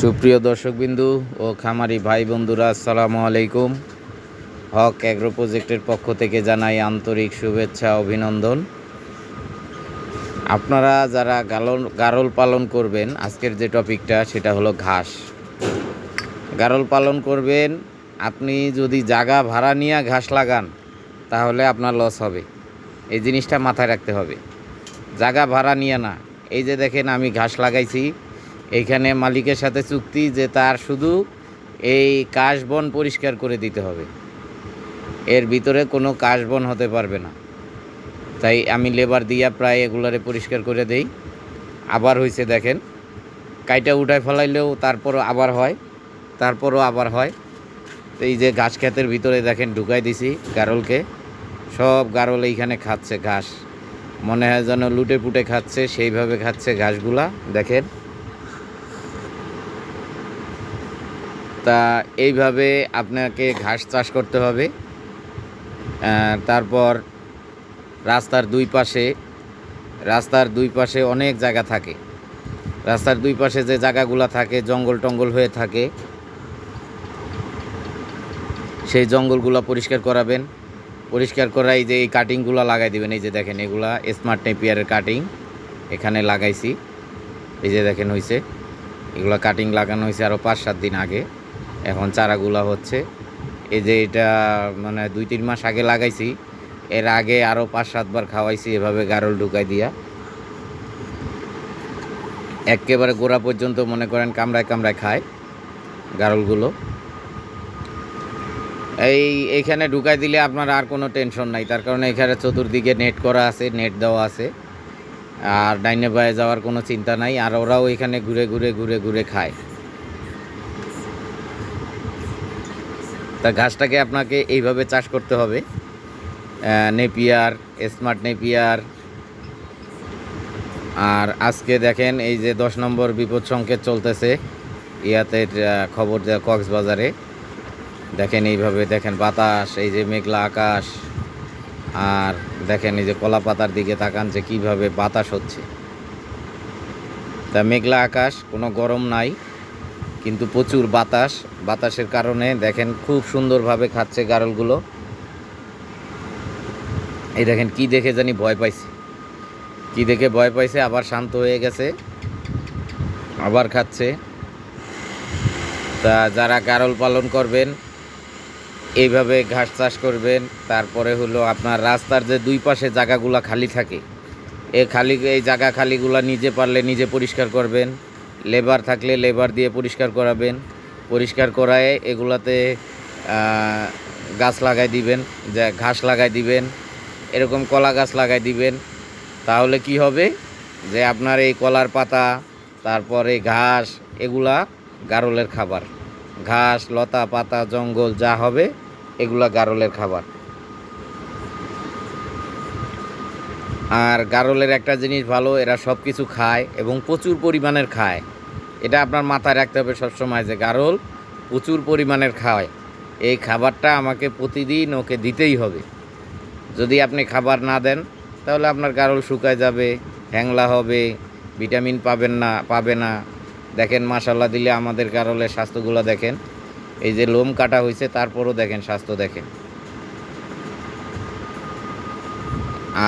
সুপ্রিয় দর্শকবিন্দু ও খামারি ভাই বন্ধুরা, আসসালামু আলাইকুম। হক অ্যাগ্রো প্রজেক্টের পক্ষ থেকে জানাই আন্তরিক শুভেচ্ছা, অভিনন্দন। আপনারা যারা গালন গারল পালন করবেন, আজকের যে টপিকটা সেটা হলো ঘাস। গারল পালন করবেন, আপনি যদি জায়গা ভাড়া নিয়ে ঘাস লাগান, তাহলে আপনার লস হবে। এই জিনিসটা মাথায় রাখতে হবে। জায়গা ভাড়া নিয়ে না। এই যে দেখেন, আমি ঘাস লাগাইছি। এইখানে মালিকের সাথে চুক্তি যে তার শুধু এই কাশবন পরিষ্কার করে দিতে হবে। এর ভিতরে কোনো কাশবন হতে পারবে না। তাই আমি লেবার দিয়া প্রায় এগুলারে পরিষ্কার করে দেই। আবার হয়েছে দেখেন, কাইটা উঠায় ফেলাইলেও তারপরও আবার হয়, তারপরও আবার হয়। তো এই যে ঘাস ক্ষেতের ভিতরে দেখেন ঢুকাই দিছি গারলকে। সব গারল এইখানে খাচ্ছে ঘাস। মনে হয় যেন লুটে পুটে খাচ্ছে, সেইভাবে খাচ্ছে ঘাসগুলা। দেখেন। তা এইভাবে আপনাকে ঘাস চাষ করতে হবে। তারপর রাস্তার দুই পাশে, রাস্তার দুই পাশে অনেক জায়গা থাকে। রাস্তার দুই পাশে যে জায়গাগুলো থাকে, জঙ্গল টঙ্গল হয়ে থাকে, সেই জঙ্গলগুলো পরিষ্কার করাবেন। পরিষ্কার করা এই যে এই কাটিংগুলো লাগাই দিবেন। এই যে দেখেন, এগুলা স্মার্ট নেপিয়ারের কাটিং এখানে লাগাইছি। এই যে দেখেন হয়েছে এগুলো কাটিং লাগানো হয়েছে আরও পাঁচ সাত দিন আগে। এখন চারাগুলা হচ্ছে। এই যে এটা মানে দুই তিন মাস আগে লাগাইছি, এর আগে আরও পাঁচ সাতবার খাওয়াইছি এভাবে গারল ঢুকাই দিয়া। একেবারে গোড়া পর্যন্ত মনে করেন কামড়ায় কামড়ায় খায় গারলগুলো। এই এইখানে ঢুকাই দিলে আপনার আর কোনো টেনশন নাই, তার কারণে এখানে চতুর্দিকে নেট করা আছে, নেট দেওয়া আছে। আর ডাইনে বায়ে যাওয়ার কোনো চিন্তা নাই, আর ওরাও এখানে ঘুরে ঘুরে ঘুরে ঘুরে খায়। তা ঘাসটাকে আপনাকে এইভাবে চাষ করতে হবে। Napier, smart Napier. আর আজকে দেখেন এই যে দশ নম্বর বিপদ সংকেত চলতেছে ইয়াতে খবর দেওয়া কক্সবাজারে। দেখেন এইভাবে দেখেন বাতাস, এই যে মেঘলা আকাশ। আর দেখেন এই যে কলা পাতার দিকে তাকান যে কীভাবে বাতাস হচ্ছে। তা মেঘলা আকাশ, কোনো গরম নাই। কিন্তু প্রচুর বাতাস, বাতাসের কারণে দেখেন খুব সুন্দরভাবে খাচ্ছে গারলগুলো। এই দেখেন কি দেখে জানি ভয় পাইছে। কি দেখে ভয় পাইছে, আবার শান্ত হয়ে গেছে, আবার খাচ্ছে। তা যারা গারল পালন করবেন, এইভাবে ঘাস চাষ করবেন, তারপরে হলো আপনার রাস্তার যে দুই পাশে জায়গাগুলো খালি থাকে, এ খালি, এই জায়গা খালিগুলো নিজে পারলে নিজে পরিষ্কার করবেন। লেবার থাকলে লেবার দিয়ে পরিষ্কার করাবেন। পরিষ্কার করায় এগুলাতে গাছ লাগাই দিবেন, যে ঘাস লাগাই দিবেন, এরকম কলা গাছ লাগাই দিবেন। তাহলে কি হবে? যে আপনার এই কলার পাতা, তারপরে ঘাস, এগুলা গারলের খাবার। ঘাস, লতা, পাতা, জঙ্গল যা হবে, এগুলা গারলের খাবার। আর গারলের একটা জিনিস ভালো, এরা সব কিছু খায় এবং প্রচুর পরিমাণের খায়। এটা আপনার মাথায় রাখতে হবে সবসময় যে গারল প্রচুর পরিমাণের খায়। এই খাবারটা আমাকে প্রতিদিন ওকে দিতেই হবে। যদি আপনি খাবার না দেন, তাহলে আপনার গারল শুকায় যাবে, হ্যাংলা হবে, ভিটামিন পাবেন না, পাবে না। দেখেন মাসাল্লাহ দিলে আমাদের গারলের স্বাস্থ্যগুলো দেখেন। এই যে লোম কাটা হয়েছে, তারপরও দেখেন স্বাস্থ্য দেখেন।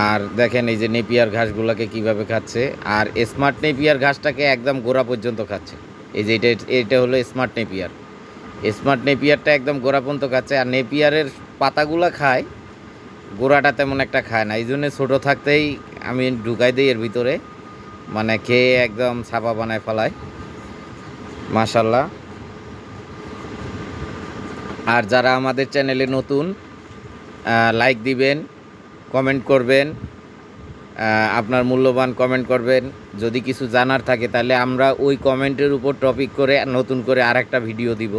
আর দেখেন এই যে নেপিয়ার ঘাসগুলোকে কীভাবে খাচ্ছে। আর স্মার্ট নেপিয়ার ঘাসটাকে একদম গোড়া পর্যন্ত খাচ্ছে। এই যে এটা এটা হলো স্মার্ট নেপিয়ার। স্মার্ট নেপিয়ারটা একদম গোড়া পর্যন্ত খাচ্ছে। আর নেপিয়ারের পাতাগুলো খায়, গোড়াটা তেমন একটা খায় না। এই জন্য ছোটো থাকতেই আমি ঢুকাই দিই এর ভিতরে। মানে খেয়ে একদম ছাপা বানায় ফেলায় মাশাল্লাহ আর যারা আমাদের চ্যানেলে নতুন লাইক দিবেন কমেন্ট করবেন আপনার মূল্যবান কমেন্ট করবেন। যদি কিছু জানার থাকে, তাহলে আমরা ওই কমেন্টের উপর টপিক করে নতুন করে আর একটা ভিডিও দিব।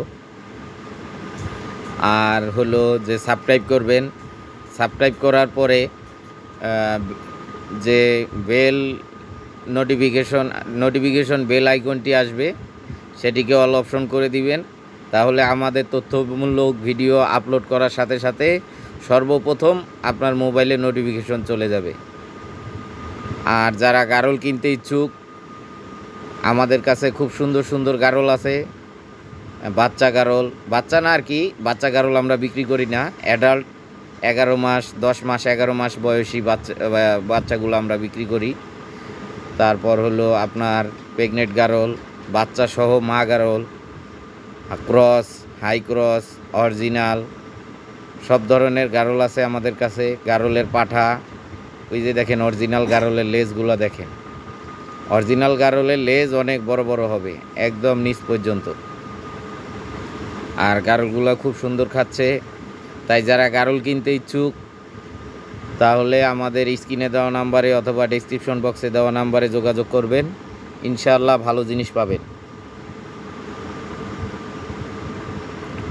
আর হলো যে সাবস্ক্রাইব করবেন, সাবস্ক্রাইব করার পরে যে বেল নোটিফিকেশন নোটিফিকেশন বেল আইকনটি আসবে, সেটিকে অল অপশন করে দিবেন। তাহলে আমাদের তথ্যমূলক ভিডিও আপলোড করার সাথে সাথে সর্বপ্রথম আপনার মোবাইলে নোটিফিকেশন চলে যাবে। আর যারা গারল কিনতে ইচ্ছুক, আমাদের কাছে খুব সুন্দর সুন্দর গারল আছে, বাচ্চা গারল। বাচ্চা না আর কি, বাচ্চা গারল আমরা বিক্রি করি না অ্যাডাল্ট এগারো মাস, দশ মাস, এগারো মাস বয়সী বাচ্চা, বাচ্চাগুলো আমরা বিক্রি করি। তারপর হলো আপনার প্রেগনেন্ট গারল, বাচ্চা সহ মা গারল ক্রস হাই ক্রস অরিজিনাল সব ধরনের গারল আছে আমাদের কাছে, গারলের পাঠা, ওই যে দেখেন অরিজিনাল গারলের লেজগুলো দেখেন। অরিজিনাল গারলের লেজ অনেক বড় বড় হবে, একদম নিচ পর্যন্ত। আর গারলগুলো খুব সুন্দর খাচ্ছে। তাই যারা গারল কিনতে ইচ্ছুক, তাহলে আমাদের স্ক্রিনে দেওয়া নাম্বারে অথবা ডেসক্রিপশন বক্সে দেওয়া নাম্বারে যোগাযোগ করবেন। ইনশাআল্লাহ ভালো জিনিস পাবেন।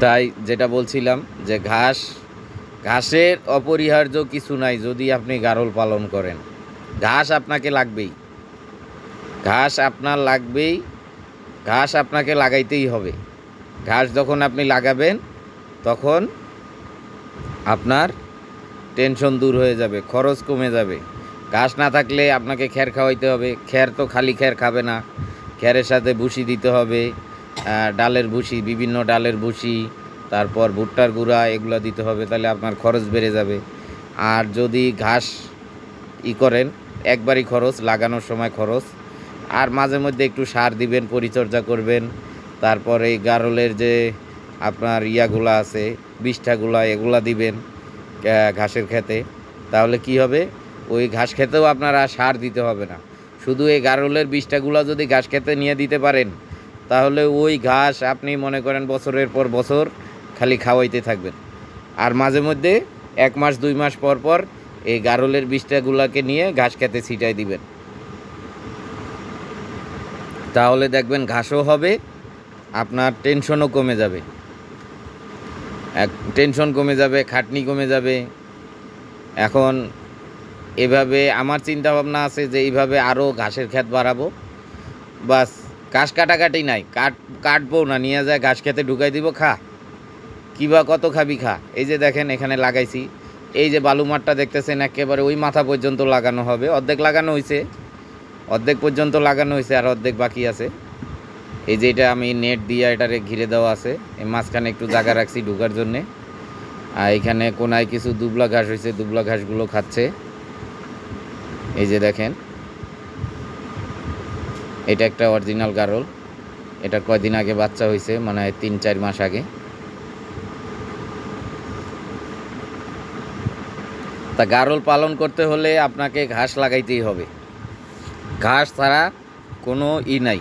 তাই যেটা বলছিলাম যে ঘাস ঘাসের অপরিহার্য কিছু নাই যদি আপনি গারল পালন করেন। ঘাস আপনাকে লাগবেই। ঘাস আপনার লাগবেই, ঘাস আপনাকে লাগাইতেই হবে। ঘাস যখন আপনি লাগাবেন, তখন আপনার টেনশন দূর হয়ে যাবে, খরচ কমে যাবে। ঘাস না থাকলে আপনাকে খ্যার খাওয়াইতে হবে। খ্যার তো খালি খ্যার খাবে না। খ্যারের সাথে ভুসি দিতে হবে ডালের ভুসি, বিভিন্ন ডালের ভুসি তারপর ভুট্টার গুঁড়া এগুলো দিতে হবে, তাহলে আপনার খরচ বেড়ে যাবে। আর যদি ঘাস ই করেন, একবারই খরচ, লাগানোর সময় খরচ। আর মাঝে মধ্যে একটু সার দিবেন, পরিচর্যা করবেন। তারপরে এই গারলের যে আপনার ইয়াগুলা আছে, বিষ্ঠাগুলা, এগুলা দিবেন ঘাসের খেতে তাহলে কি হবে? ওই ঘাস খেতেও আপনার আর সার দিতে হবে না। শুধু এই গারলের বিষ্ঠাগুলা যদি ঘাস খেতে নিয়ে দিতে পারেন, তাহলে ওই ঘাস আপনি মনে করেন বছরের পর বছর খালি খাওয়াইতে থাকবেন। আর মাঝে মধ্যে এক মাস, দুই মাস পর পর এই গারলের বিষ্ঠাগুলাকে নিয়ে ঘাস খেতে ছিটাই দিবেন। তাহলে দেখবেন ঘাসও হবে, আপনার টেনশনও কমে যাবে। এক, টেনশন কমে যাবে, খাটনি কমে যাবে। এখন এভাবে আমার চিন্তা ভাবনা আছে যে এইভাবে আরও ঘাসের ক্ষেত বাড়াবো। বাস, ঘাস কাটাকাটি নাই, কাট, কাটবো না, নিয়ে যায়, ঘাস খেতে ঢুকাই দিব, খা। কিবা কত খাবি খা? এই যে দেখেন এখানে লাগাইছি। এই যে বালু মাঠটা দেখতেছেন, একেবারে ওই মাথা পর্যন্ত লাগানো হবে। অর্ধেক লাগানো হয়েছে অর্ধেক পর্যন্ত লাগানো হয়েছে আর অর্ধেক বাকি আছে। এই যে এটা আমি নেট দিয়ে এটারে ঘিরে দেওয়া আছে। এই মাঝখানে একটু জায়গা রাখছি ঢুকার জন্যে। আর এখানে কোনায় কিছু দুবলা ঘাস হয়েছে দুবলা ঘাসগুলো খাচ্ছে। এই যে দেখেন। এটা একটা অরিজিনাল গারল। এটা কয়দিন আগে বাচ্চা হয়েছে মানে তিন চার মাস আগে। তা গারল পালন করতে হলে আপনাকে ঘাস লাগাইতেই হবে। ঘাস ছাড়া কোনো ই নাই।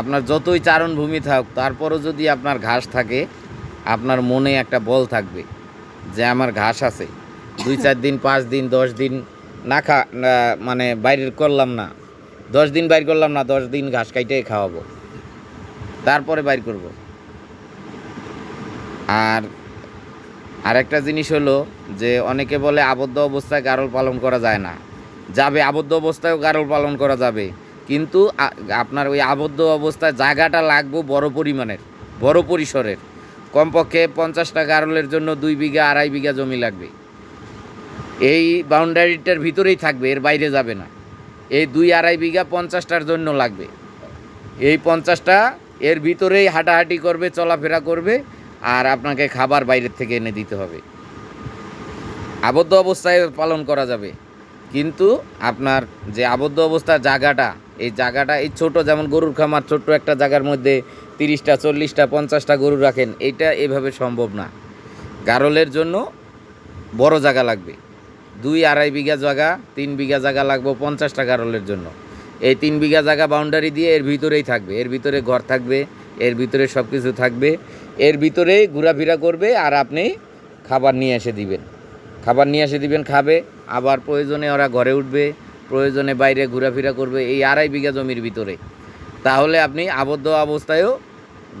আপনার যতই চারণভূমি থাক তারপরও যদি আপনার ঘাস থাকে, আপনার মনে একটা বল থাকবে যে আমার ঘাস আছে। দুই চার দিন, পাঁচ দিন, দশ দিন না খা মানে বাইরের করলাম না। দশ দিন বাইর করলাম না, দশ দিন ঘাস কাইটে খাওয়াবো। তারপরে বাইর করব। আর আরেকটা জিনিস হলো যে অনেকে বলে আবদ্ধ অবস্থায় গারল পালন করা যায় না। যাবে আবদ্ধ অবস্থায়ও গারল পালন করা যাবে। কিন্তু আপনার ওই আবদ্ধ অবস্থায় জায়গাটা লাগবে বড় পরিমাণের, বড় পরিসরের। কমপক্ষে পঞ্চাশটা গারলের জন্য দুই বিঘা, আড়াই বিঘা জমি লাগবে। এই বাউন্ডারিটার ভিতরেই থাকবে, এর বাইরে যাবে না। এই দুই, আড়াই বিঘা পঞ্চাশটার জন্য লাগবে। এই পঞ্চাশটা এর ভিতরেই হাঁটাহাঁটি করবে, চলাফেরা করবে। আর আপনাকে খাবার বাইরের থেকে এনে দিতে হবে। আবদ্ধ অবস্থায় পালন করা যাবে। কিন্তু আপনার যে আবদ্ধ অবস্থার জায়গাটা, এই জায়গাটা, এই ছোট যেমন গরুর খামার, ছোট্ট একটা জায়গার মধ্যে তিরিশটা, চল্লিশটা, পঞ্চাশটা গরু রাখেন এইটা এভাবে সম্ভব না। গারলের জন্য বড় জায়গা লাগবে। দুই আড়াই বিঘা জায়গা, তিন বিঘা জায়গা লাগবে পঞ্চাশটা গারলের জন্য। এই তিন বিঘা জায়গা বাউন্ডারি দিয়ে এর ভিতরেই থাকবে। এর ভিতরে ঘর থাকবে, এর ভিতরে সব কিছু থাকবে। এর ভিতরেই ঘোরাফেরা করবে আর আপনি খাবার নিয়ে এসে দিবেন। খাবার নিয়ে এসে দিবেন, খাবে, আবার প্রয়োজনে ওরা ঘরে উঠবে, প্রয়োজনে বাইরে ঘোরাফেরা করবে এই আড়াই বিঘা জমির ভিতরে। তাহলে আপনি আবদ্ধ অবস্থায়ও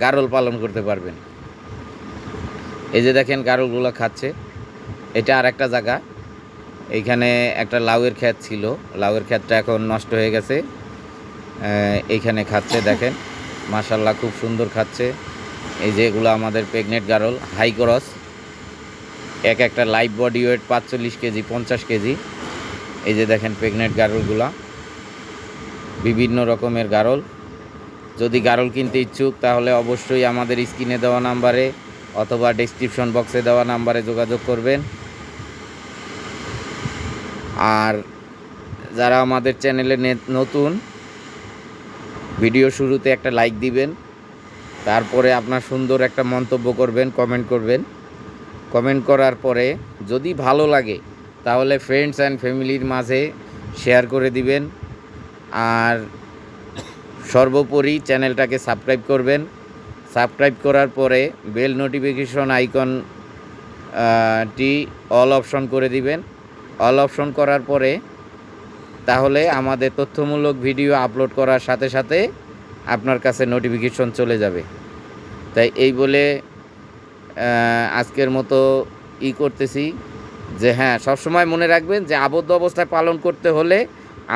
গারল পালন করতে পারবেন। এই যে দেখেন গারলগুলো খাচ্ছে। এটা আর একটা জায়গা। এইখানে একটা লাউয়ের ক্ষেত ছিল। লাউয়ের ক্ষেতটা এখন নষ্ট হয়ে গেছে। এইখানে খাচ্ছে, দেখেন। মাশাল্লাহ খুব সুন্দর খাচ্ছে। এই যে এগুলো আমাদের প্রেগনেন্ট গারল হাই ক্রস এক একটা লাইভ বডি ওয়েট পাঁচচল্লিশ কেজি, পঞ্চাশ কেজি। এই যে দেখেন প্রেগনেন্ট গারলগুলা, বিভিন্ন রকমের গারল। যদি গারল কিনতে ইচ্ছুক, তাহলে অবশ্যই আমাদের স্ক্রিনে দেওয়া নাম্বারে অথবা ডেসক্রিপশন বক্সে দেওয়া নাম্বারে যোগাযোগ করবেন। আর যারা আমাদের চ্যানেলে নতুন ভিডিও শুরুতে একটা লাইক দিবেন। তারপরে আপনার সুন্দর একটা মন্তব্য করবেন কমেন্ট করবেন। কমেন্ট করার পরে যদি ভালো লাগে, তাহলে ফ্রেন্ডস অ্যান্ড ফ্যামিলির মাঝে শেয়ার করে দিবেন। আর সর্বোপরি চ্যানেলটাকে সাবস্ক্রাইব করবেন। সাবস্ক্রাইব করার পরে বেল নোটিফিকেশন আইকন টি অল অপশন করে দিবেন। অল অপশন করার পরে তাহলে আমাদের তথ্যমূলক ভিডিও আপলোড করার সাথে সাথে আপনার কাছে নোটিফিকেশন চলে যাবে। তাই এই বলে আজকের মতো ই করতেছি যে হ্যাঁ সবসময় মনে রাখবেন যে, আবদ্ধ অবস্থায় পালন করতে হলে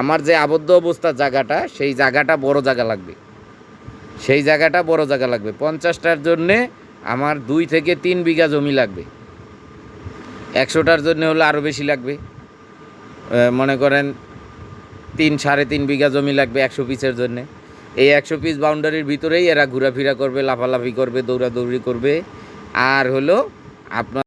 আমার যে আবদ্ধ অবস্থার জায়গাটা, সেই জায়গাটা বড় জায়গা লাগবে। সেই জায়গাটা বড় জায়গা লাগবে। পঞ্চাশটার জন্যে আমার দুই থেকে তিন বিঘা জমি লাগবে। একশোটার জন্য হলে আরও বেশি লাগবে। মনে করেন তিন, সাড়ে তিন বিঘা জমি লাগবে একশো পিসের জন্যে। এই একশো পিস বাউন্ডারির ভিতরেই এরা ঘোরাফেরা করবে, লাফালাফি করবে, দৌড়াদৌড়ি করবে। আর হলো আপনার